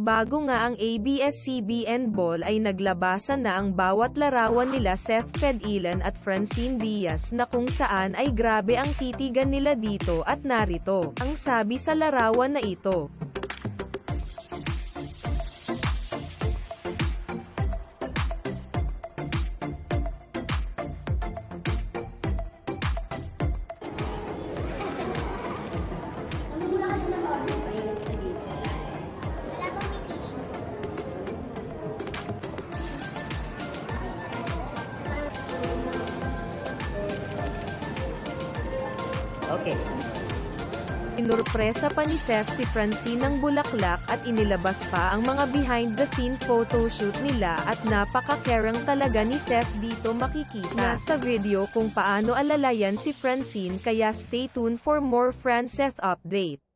bago nga ang ABS-CBN Ball ay naglabasan na ang bawat larawan nila Seth Fedilan at Francine Diaz na kung saan ay grabe ang titigan nila dito at narito, ang sabi sa larawan na ito. Okay. Inurpresa pa ni Seth si Francine ng bulaklak at inilabas pa ang mga behind-the-scene photoshoot nila at napaka-caring talaga ni Seth dito makikita sa video kung paano alalayan si Francine kaya stay tuned for more Fran Seth update.